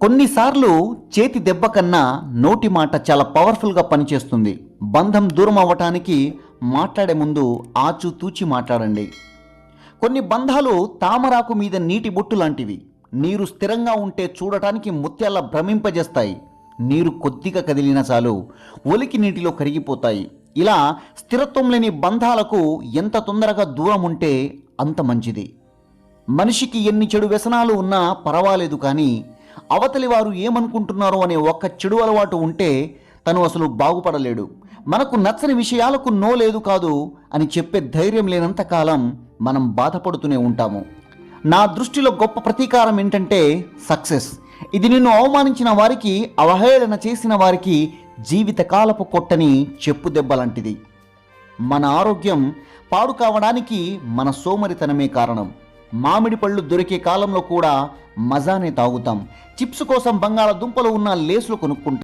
కొన్నిసార్లు చేతి దెబ్బ కన్నా నోటి మాట చాలా పవర్ఫుల్గా పనిచేస్తుంది. బంధం దూరం అవ్వటానికి మాట్లాడే ముందు ఆచూతూచి మాట్లాడండి. కొన్ని బంధాలు తామరాకు మీద నీటి బొట్టు లాంటివి. నీరు స్థిరంగా ఉంటే చూడటానికి ముత్యాల భ్రమింపజేస్తాయి. నీరు కొద్దిగా కదిలినా చాలు ఒలికి నీటిలో కరిగిపోతాయి. ఇలా స్థిరత్వం లేని బంధాలకు ఎంత తొందరగా దూరం ఉంటే అంత మంచిది. మనిషికి ఎన్ని చెడు వ్యసనాలు ఉన్నా పర్వాలేదు కానీ అవతలి వారు ఏమనుకుంటున్నారో అనే ఒక్క చెడు అలవాటు ఉంటే తను అసలు బాగుపడలేడు. మనకు నచ్చని విషయాలకు నో లేదు కాదు అని చెప్పే ధైర్యం లేనంత కాలం మనం బాధపడుతూనే ఉంటాము. నా దృష్టిలో గొప్ప ప్రతీకారం ఏంటంటే సక్సెస్. ఇది నిన్ను అవమానించిన వారికి అవహేళన చేసిన వారికి జీవితకాలపు కొట్టని చెప్పు దెబ్బలాంటిది మన ఆరోగ్యం పాడు కావడానికి మన సోమరితనమే కారణం. మామిడి పళ్ళు దొరికే కాలంలో కూడా మజానే తాగుతాం. చిప్స్ కోసం బంగాళదుంపలు ఉన్న లేసులు కొనుక్కుంటాం.